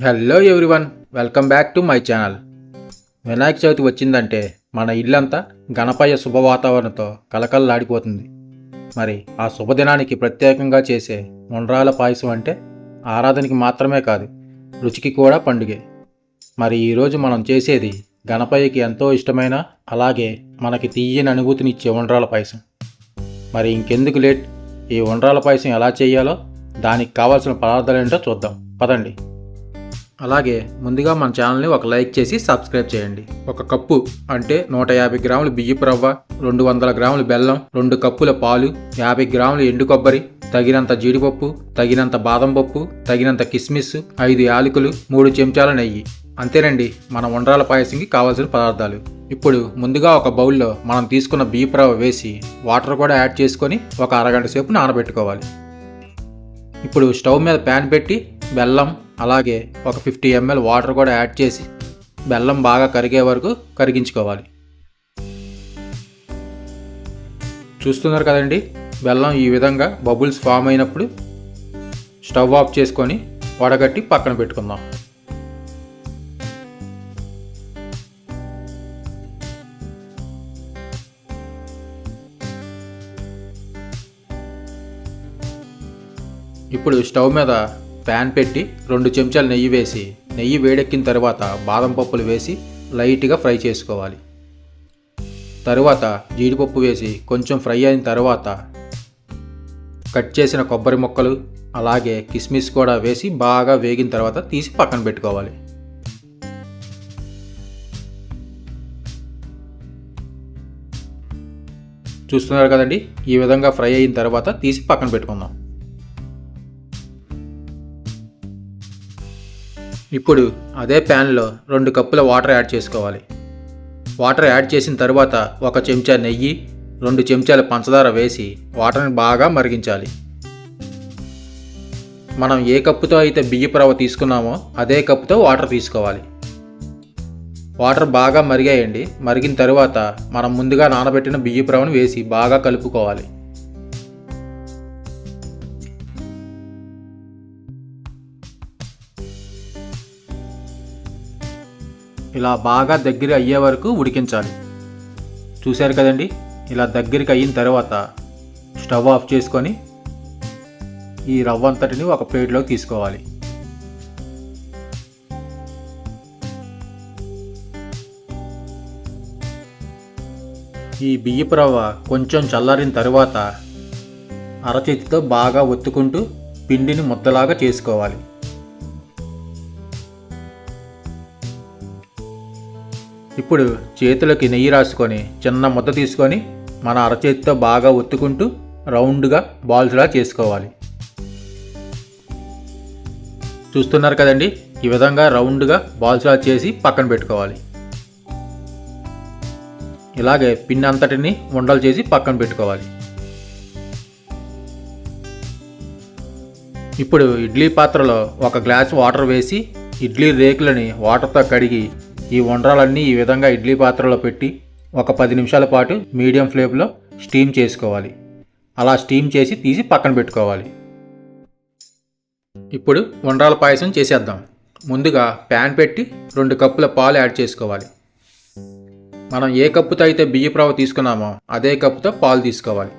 Hello everyone welcome back to my channel Vinayaka Chavithi వచ్చిందంటే మన ఇల్లంతా గణపయ్య శుభ వాతావరణంతో కలకలలాడిపోతుంది మరి ఆ శుభదినానికి ప్రత్యేకంగా చేసే ఉండ్రాల పాయసం అంటే ఆరాధనకి మాత్రమే కాదు రుచికి కూడా పండుగే. మరి ఈరోజు మనం చేసేది గణపయ్యకి ఎంతో ఇష్టమైన అలాగే మనకి తీయని అనుభూతినిచ్చే ఉండ్రాల పాయసం. మరి ఇంకెందుకు లేట్? ఈ ఉండ్రాల పాయసం ఎలా చేయాలో దానికి కావాల్సిన పదార్థాలు ఏంటో చూద్దాం. పదండి. అలాగే ముందుగా మన ఛానల్ని ఒక లైక్ చేసి సబ్స్క్రైబ్ చేయండి. ఒక కప్పు అంటే నూట యాభై గ్రాములు బియ్యపు రవ్వ రెండు వందల గ్రాములు బెల్లం రెండు కప్పుల పాలు యాభై గ్రాములు ఎండు కొబ్బరి తగినంత జీడిపప్పు తగినంత బాదం పప్పు తగినంత కిస్మిస్ ఐదు యాలకులు మూడు చెంచాల నెయ్యి. అంతేనండి మన వండరాల పాయసంకి కావాల్సిన పదార్థాలు. ఇప్పుడు ముందుగా ఒక బౌల్లో మనం తీసుకున్న బియ్యపు రవ్వ వేసి వాటర్ కూడా యాడ్ చేసుకొని ఒక అరగంట సేపు నానబెట్టుకోవాలి. ఇప్పుడు స్టవ్ మీద ప్యాన్ పెట్టి బెల్లం అలాగే ఒక ఫిఫ్టీ ఎంఎల్ వాటర్ కూడా యాడ్ చేసి బెల్లం బాగా కరిగే వరకు కరిగించుకోవాలి. చూస్తున్నారు కదండి బెల్లం ఈ విధంగా బబుల్స్ ఫామ్ అయినప్పుడు స్టవ్ ఆఫ్ చేసుకొని వడగట్టి పక్కన పెట్టుకుందాం. ఇప్పుడు స్టవ్ మీద ప్యాన్ పెట్టి రెండు చెంచాలు నెయ్యి వేసి నెయ్యి వేడెక్కిన తర్వాత బాదం పప్పులు వేసి లైట్గా ఫ్రై చేసుకోవాలి. తరువాత జీడిపప్పు వేసి కొంచెం ఫ్రై అయిన తర్వాత కట్ చేసిన కొబ్బరి ముక్కలు అలాగే కిస్మిస్ కూడా వేసి బాగా వేగిన తర్వాత తీసి పక్కన పెట్టుకోవాలి. చూస్తున్నారు కదండి? ఈ విధంగా ఫ్రై అయిన తర్వాత తీసి పక్కన పెట్టుకుందాం. ఇప్పుడు అదే ప్యాన్లో రెండు కప్పుల వాటర్ యాడ్ చేసుకోవాలి. వాటర్ యాడ్ చేసిన తర్వాత ఒక చెంచా నెయ్యి రెండు చెంచాల పంచదార వేసి వాటర్ని బాగా మరిగించాలి. మనం ఏ కప్పుతో అయితే బియ్యపు రవ్వ తీసుకున్నామో అదే కప్పుతో వాటర్ తీసుకోవాలి. వాటర్ బాగా మరిగాయండి. మరిగిన తర్వాత మనం ముందుగా నానబెట్టిన బియ్యపు రవ్వను వేసి బాగా కలుపుకోవాలి. ఇలా బాగా దగ్గర అయ్యే వరకు ఉడికించాలి. చూశారు కదండి? ఇలా దగ్గరికి అయిన తర్వాత స్టవ్ ఆఫ్ చేసుకొని ఈ రవ్వ అంతటిని ఒక ప్లేట్లోకి తీసుకోవాలి. ఈ బియ్యపు రవ్వ కొంచెం చల్లారిన తర్వాత అరచేతితో బాగా ఒత్తుకుంటూ పిండిని ముద్దలాగా చేసుకోవాలి. ఇప్పుడు చేతులకి నెయ్యి రాసుకొని చిన్న ముద్ద తీసుకొని మన అరచేతితో బాగా ఒత్తుకుంటూ రౌండ్గా బాల్స్లా చేసుకోవాలి. చూస్తున్నారు కదండి? ఈ విధంగా రౌండ్గా బాల్స్లా చేసి పక్కన పెట్టుకోవాలి. ఇలాగే పిన్ అంతటిని ఉండలు చేసి పక్కన పెట్టుకోవాలి. ఇప్పుడు ఇడ్లీ పాత్రలో ఒక గ్లాస్ వాటర్ వేసి ఇడ్లీ రేకులని వాటర్తో కడిగి ఈ వండ్రాలన్నీ ఈ విధంగా ఇడ్లీ పాత్రలో పెట్టి ఒక పది నిమిషాల పాటు మీడియం ఫ్లేమ్లో స్టీమ్ చేసుకోవాలి. అలా స్టీమ్ చేసి తీసి పక్కన పెట్టుకోవాలి. ఇప్పుడు వండ్రాల పాయసం చేసేద్దాం. ముందుగా ప్యాన్ పెట్టి రెండు కప్పుల పాలు యాడ్ చేసుకోవాలి. మనం ఏ కప్పుతో అయితే బియ్యపు రవ్వ తీసుకున్నామో అదే కప్పుతో పాలు తీసుకోవాలి.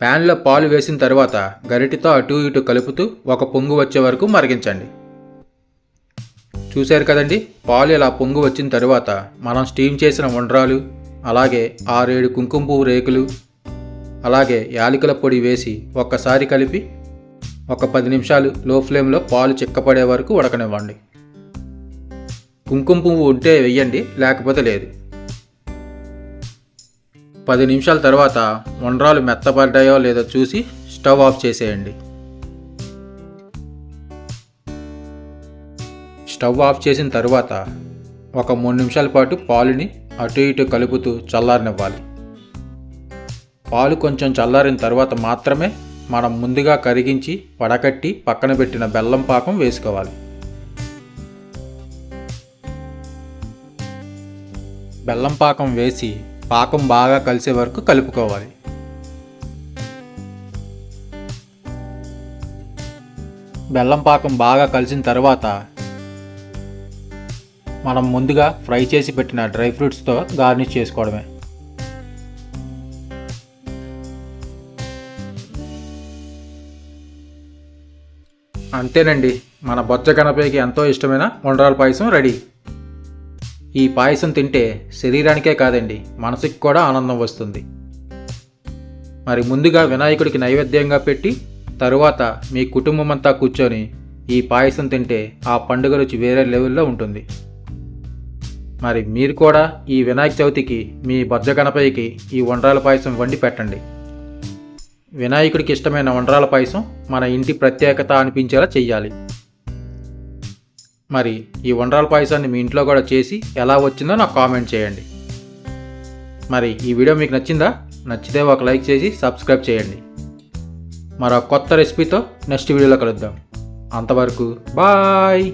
ప్యాన్లో పాలు వేసిన తర్వాత గరిటితో అటు ఇటు కలుపుతూ ఒక పొంగు వచ్చే వరకు మరిగించండి. చూశారు కదండి? పాలు ఇలా పొంగు వచ్చిన తర్వాత మనం స్టీమ్ చేసిన వండ్రాలు అలాగే ఆరేడు కుంకుమ పువ్వు రేకులు అలాగే యాలకుల పొడి వేసి ఒక్కసారి కలిపి ఒక పది నిమిషాలు లో ఫ్లేమ్లో పాలు చిక్కపడే వరకు ఉడకనివ్వండి. కుంకుమ పువ్వు ఉంటే వెయ్యండి లేకపోతే లేదు. పది నిమిషాల తర్వాత వండ్రాలు మెత్తపడ్డాయో లేదో చూసి స్టవ్ ఆఫ్ చేసేయండి. స్టవ్ ఆఫ్ చేసిన తర్వాత ఒక మూడు నిమిషాల పాటు పాలుని అటు ఇటు కలుపుతూ చల్లారనివ్వాలి. పాలు కొంచెం చల్లారిన తర్వాత మాత్రమే మనం ముందుగా కరిగించి వడకట్టి పక్కన పెట్టిన బెల్లం పాకం వేసుకోవాలి. బెల్లం పాకం వేసి పాకం బాగా కలిసే వరకు కలుపుకోవాలి. బెల్లం పాకం బాగా కలిసిన తర్వాత మనం ముందుగా ఫ్రై చేసి పెట్టిన డ్రై ఫ్రూట్స్తో గార్నిష్ చేసుకోవడమే. అంతేనండి మన బొచ్చ గణపయ్యకి ఎంతో ఇష్టమైన ఉండ్రాల పాయసం రెడీ. ఈ పాయసం తింటే శరీరానికే కాదండి మనసుకి కూడా ఆనందం వస్తుంది. మరి ముందుగా వినాయకుడికి నైవేద్యంగా పెట్టి తరువాత మీ కుటుంబమంతా కూర్చొని ఈ పాయసం తింటే ఆ పండుగ రుచి వేరే లెవెల్లో ఉంటుంది. మరి మీరు కూడా ఈ వినాయక చవితికి మీ బొజ్జ గణపయ్యకి ఈ వండ్రాల పాయసం వండి పెట్టండి. వినాయకుడికి ఇష్టమైన వండ్రాల పాయసం మన ఇంటి ప్రత్యేకత అనిపించేలా చెయ్యాలి. మరి ఈ వండ్రాల పాయసాన్ని మీ ఇంట్లో కూడా చేసి ఎలా వచ్చిందో నాకు కామెంట్ చేయండి. మరి ఈ వీడియో మీకు నచ్చిందా? నచ్చితే ఒక లైక్ చేసి సబ్స్క్రైబ్ చేయండి. మరో కొత్త రెసిపీతో నెక్స్ట్ వీడియోలో కలుద్దాం. అంతవరకు బాయ్!